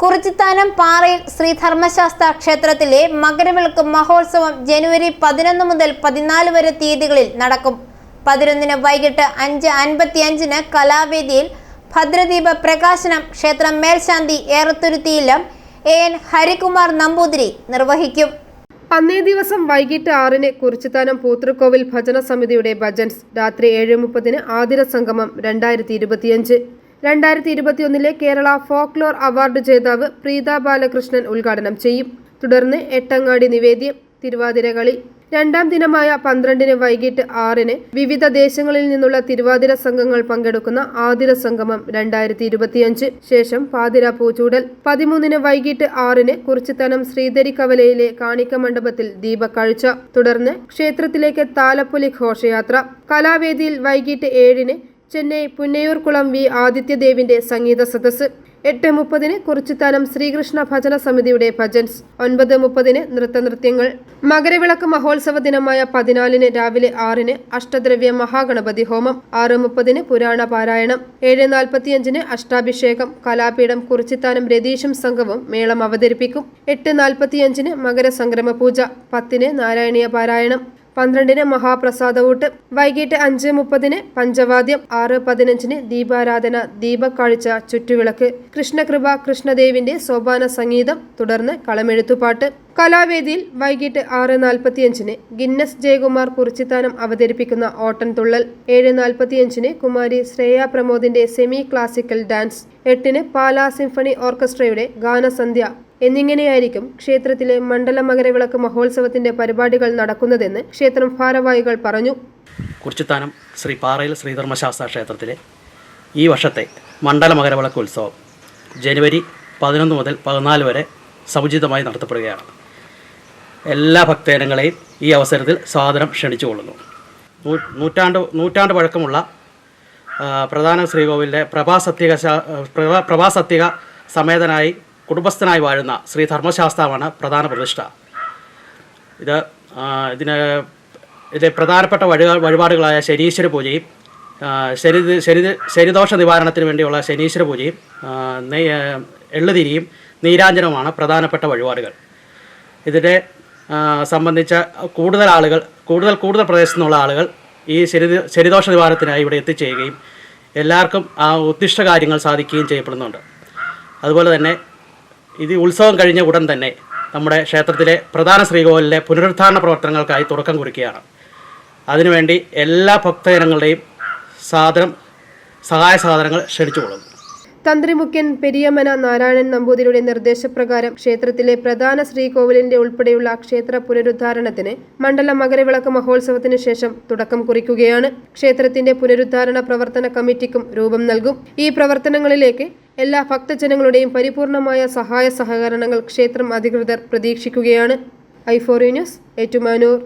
കുറിച്ചിത്താനം പാറയിൽ ശ്രീ ധർമ്മശാസ്ത്ര ക്ഷേത്രത്തിലെ മകരവിളക്ക് മഹോത്സവം ജനുവരി പതിനൊന്ന് മുതൽ പതിനാല് വരെ തീയതികളിൽ നടക്കും. പതിനൊന്നിന് വൈകിട്ട് അഞ്ച് അൻപത്തിയഞ്ചിന് കലാവേദിയിൽ ഭദ്രദീപ പ്രകാശനം ക്ഷേത്രം മേൽശാന്തി ഏറത്തുരുത്തിയിലും എ എൻ ഹരികുമാർ നമ്പൂതിരി നിർവഹിക്കും. അന്നേ ദിവസം വൈകിട്ട് ആറിന് കുറിച്ചിത്താനം പൂത്തൃക്കോവിൽ ഭജന സമിതിയുടെ ഭജൻസ് രാത്രി ഏഴ് മുപ്പതിന് ആതിര സംഗമം രണ്ടായിരത്തി ഇരുപത്തിയഞ്ച്. രണ്ടായിരത്തി ഇരുപത്തിയൊന്നിലെ കേരള ഫോക്ലോർ അവാർഡ് ജേതാവ് പ്രീത ബാലകൃഷ്ണൻ ഉദ്ഘാടനം ചെയ്യും. തുടർന്ന് എട്ടങ്ങാടി നിവേദ്യം തിരുവാതിരകളി രണ്ടാം ദിനമായ പന്ത്രണ്ടിന് വൈകിട്ട് ആറിന് വിവിധ ദേശങ്ങളിൽ നിന്നുള്ള തിരുവാതിര സംഘങ്ങൾ പങ്കെടുക്കുന്ന ആതിര സംഗമം രണ്ടായിരത്തി ഇരുപത്തിയഞ്ച് ശേഷം പാതിര പൂച്ചൂടൽ. പതിമൂന്നിന് വൈകിട്ട് ആറിന് കുറിച്ചിത്തനം ശ്രീധരി കവലയിലെ കാണിക്ക മണ്ഡപത്തിൽ ദീപക്കാഴ്ച. തുടർന്ന് ക്ഷേത്രത്തിലേക്ക് താലപ്പൊലി ഘോഷയാത്ര. കലാവേദിയിൽ വൈകിട്ട് ഏഴിന് ചെന്നൈ പുന്നയൂർകുളം വി ആദിത്യദേവിന്റെ സംഗീത സദസ്സ്. എട്ട് മുപ്പതിന് കുറിച്ചിത്താനം ശ്രീകൃഷ്ണ ഭജന സമിതിയുടെ ഭജൻസ്. ഒൻപത് മുപ്പതിന് നൃത്തനൃത്യങ്ങൾ. മകരവിളക്ക് മഹോത്സവ ദിനമായ പതിനാലിന് രാവിലെ ആറിന് അഷ്ടദ്രവ്യ മഹാഗണപതി ഹോമം. ആറ് മുപ്പതിന് പുരാണ പാരായണം. ഏഴ് നാൽപ്പത്തിയഞ്ചിന് അഷ്ടാഭിഷേകം. കലാപീഠം കുറിച്ചിത്താനം രതീഷും സംഘവും മേളം അവതരിപ്പിക്കും. എട്ട് നാൽപ്പത്തിയഞ്ചിന് മകരസംക്രമ പൂജ പത്തിന് നാരായണീയ പാരായണം. പന്ത്രണ്ടിന് മഹാപ്രസാദവൂട്ട് വൈകിട്ട് അഞ്ച് മുപ്പതിന് പഞ്ചവാദ്യം ആറ് പതിനഞ്ചിന് ദീപാരാധന ദീപക്കാഴ്ച ചുറ്റുവിളക്ക് കൃഷ്ണകൃപ കൃഷ്ണദേവിന്റെ സോപാന സംഗീതം തുടർന്ന് കളമെഴുത്തുപാട്ട്. കലാവേദിയിൽ വൈകിട്ട് ആറ് നാൽപ്പത്തിയഞ്ചിന് ഗിന്നസ് ജയകുമാർ കുറിച്ചിത്താനം അവതരിപ്പിക്കുന്ന ഓട്ടൻതുള്ളൽ ഏഴ് നാൽപ്പത്തിയഞ്ചിന് കുമാരി ശ്രേയ പ്രമോദിന്റെ സെമി ക്ലാസിക്കൽ ഡാൻസ് എട്ടിന് പാലാ സിംഫണി ഓർക്കസ്ട്രയുടെ ഗാനസന്ധ്യ എന്നിങ്ങനെയായിരിക്കും ക്ഷേത്രത്തിലെ മണ്ഡല മകരവിളക്ക് മഹോത്സവത്തിന്റെ പരിപാടികൾ നടക്കുന്നതെന്ന് ക്ഷേത്രം ഭാരവാഹികൾ പറഞ്ഞു. കുറിച്ചിത്താനം ശ്രീ പാറയിൽ ശ്രീധർമ്മശാസ്ത്ര ക്ഷേത്രത്തിലെ ഈ വർഷത്തെ മണ്ഡല മകരവിളക്ക് ഉത്സവം ജനുവരി പതിനൊന്ന് മുതൽ പതിനാല് വരെ സമുചിതമായി നടത്തപ്പെടുകയാണ്. എല്ലാ ഭക്തജനങ്ങളെയും ഈ അവസരത്തിൽ സ്വാഗതം ക്ഷണിച്ചുകൊള്ളുന്നു. കൊള്ളുന്നു നൂറ്റാണ്ട് നൂറ്റാണ്ട് പഴക്കമുള്ള പ്രധാന ശ്രീകോവിലിന്റെ പ്രഭാസത്യക പ്രഭാസത്യക സമേതനായി കുടുംബസ്ഥനായി വാഴുന്ന ശ്രീ ധർമ്മശാസ്താവാണ് പ്രധാന പ്രതിഷ്ഠ. ഇത് ഇതിന് ഇതിലെ പ്രധാനപ്പെട്ട വഴി വഴിപാടുകളായ ശനീശ്വര പൂജയും ശരി ശരി ശരിദോഷ നിവാരണത്തിന് വേണ്ടിയുള്ള ശനീശ്വര പൂജയും എള്ളുതിരിയും നീരാഞ്ജനവുമാണ് പ്രധാനപ്പെട്ട വഴിപാടുകൾ. ഇതിനെ സംബന്ധിച്ച കൂടുതൽ ആളുകൾ കൂടുതൽ കൂടുതൽ പ്രദേശത്തു നിന്നുള്ള ആളുകൾ ഈ ശരി ശരിദോഷ നിവാരണത്തിനായി ഇവിടെ എത്തിച്ചേരുകയും എല്ലാവർക്കും ആ ഉദ്ദിഷ്ട കാര്യങ്ങൾ സാധിക്കുകയും ചെയ്യപ്പെടുന്നുണ്ട്. അതുപോലെ തന്നെ ഇത് ഉത്സവം കഴിഞ്ഞ ഉടൻ തന്നെ നമ്മുടെ ക്ഷേത്രത്തിലെ പ്രധാന ശ്രീകോവിലിലെ പുനരുദ്ധാരണ പ്രവർത്തനങ്ങൾക്കായി തുടക്കം കുറിക്കുകയാണ്. അതിനുവേണ്ടി എല്ലാ ഭക്തജനങ്ങളുടെയും സാധനം സഹായ സാധനങ്ങൾ തന്ത്രിമുഖ്യൻ പെരിയമന നാരായണൻ നമ്പൂതിരിയുടെ നിർദ്ദേശപ്രകാരം ക്ഷേത്രത്തിലെ പ്രധാന ശ്രീകോവിലിന്റെ ഉൾപ്പെടെയുള്ള ക്ഷേത്ര പുനരുദ്ധാരണത്തിന് മണ്ഡല മകരവിളക്ക് മഹോത്സവത്തിന് ശേഷം തുടക്കം കുറിക്കുകയാണ്. ക്ഷേത്രത്തിന്റെ പുനരുദ്ധാരണ പ്രവർത്തന കമ്മിറ്റിക്കും രൂപം നൽകും. ഈ പ്രവർത്തനങ്ങളിലേക്ക് എല്ലാ ഭക്തജനങ്ങളുടെയും പരിപൂർണമായ സഹായ സഹകരണങ്ങൾ ക്ഷേത്രം അധികൃതർ പ്രതീക്ഷിക്കുകയാണ്. ഐഫോറി ന്യൂസ് ഏറ്റുമാനൂർ.